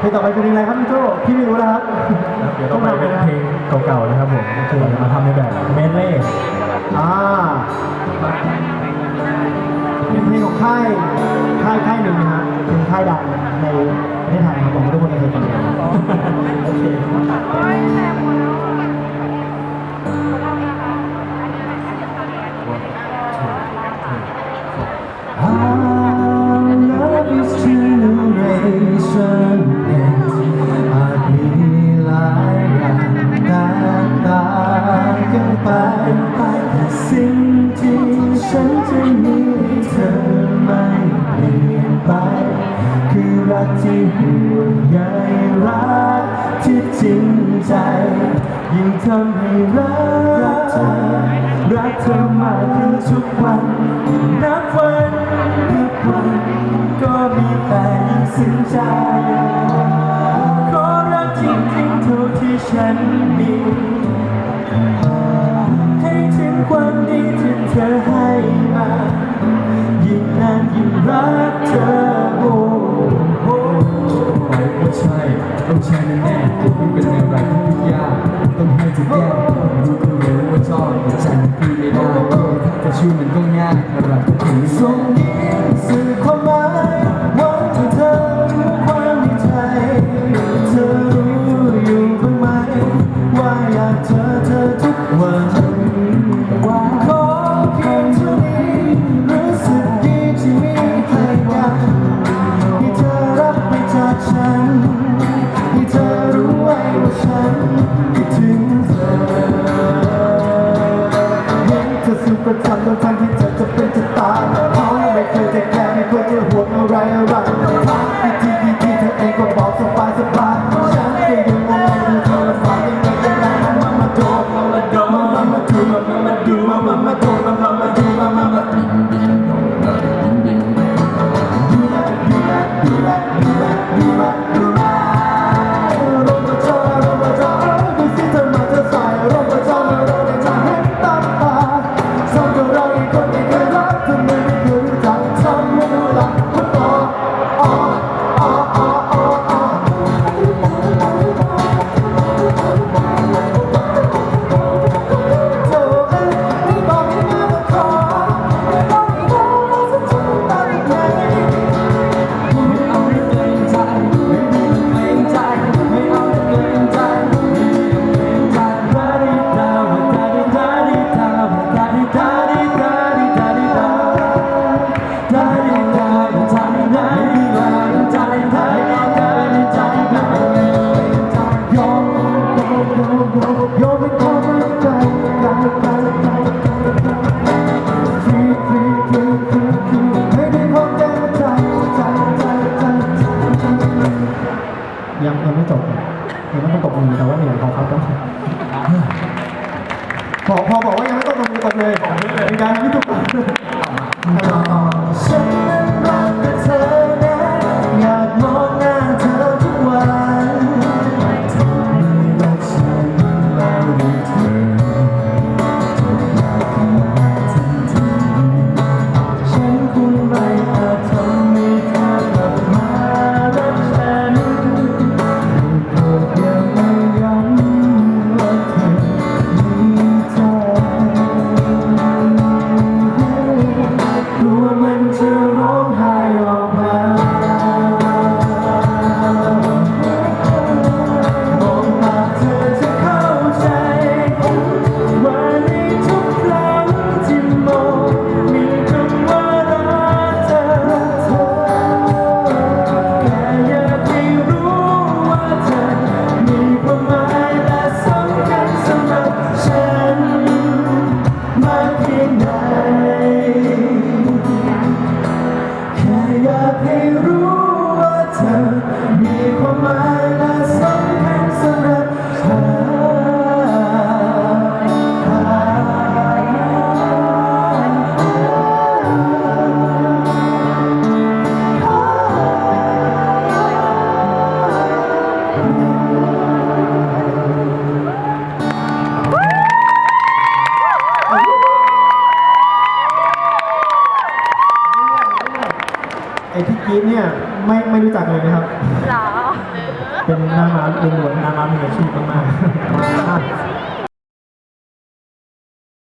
เพลงต่อไปเป็นเพลงอะไรครับพี่โจพี่ไม่รู้แล้วครับเดี๋ยวต้องไปเป็นเพลงเก่าๆนะครับผมคือมาทำในแบบเมนเล่อ่าเป็นเพลงของค่ายค่ายค่ายหนึ่งนะฮะเป็นค่ายดังในประเทศไทยครับผมทุกคนเคยฟังกันโอเค กที่ห่วงใยรักที่จริงใจ ยิ่งทำให้รักเธอรักเธอมากขึ้นทุกวันนับวันนับวันก็มีแต่ยิ่งสิ้นใจ ว่าใช่ต้องใช่แน่ๆไม่เป็นอะไรที่ยุ่งยากต้องให้เธอแก้รู้ก็รู้ว่าชอบแต่ใจมันพูดไม่ได้ถ้าชื่อมันก็ง่ายอะไรก็ถึงส่งยิ้สื่อความหมายหวังที่เธอรู้ความในใจเธอรู้อยู่บ้างไหมว่าอยากเจอเธอทุกวันว่าขอเพียงเท่านี้รู้สึกดีที่มีให้กันให้เธอรับไปจากฉัน พอพอบอกว่ายังไม่ต้องตบมือตบเลยเป็นการที่ถูกต้องฉันนั้นรักแต่เธอนะอยากมองหน้าเธอทุกวันไม่รักฉันแล้วได้เธองไม่อาจ กี้เนี่ยไม่ไม่รู้จักเลยนะครับ หรอ เป็นนาม้าเป็นหน้าม้ามีอาชีพมากๆ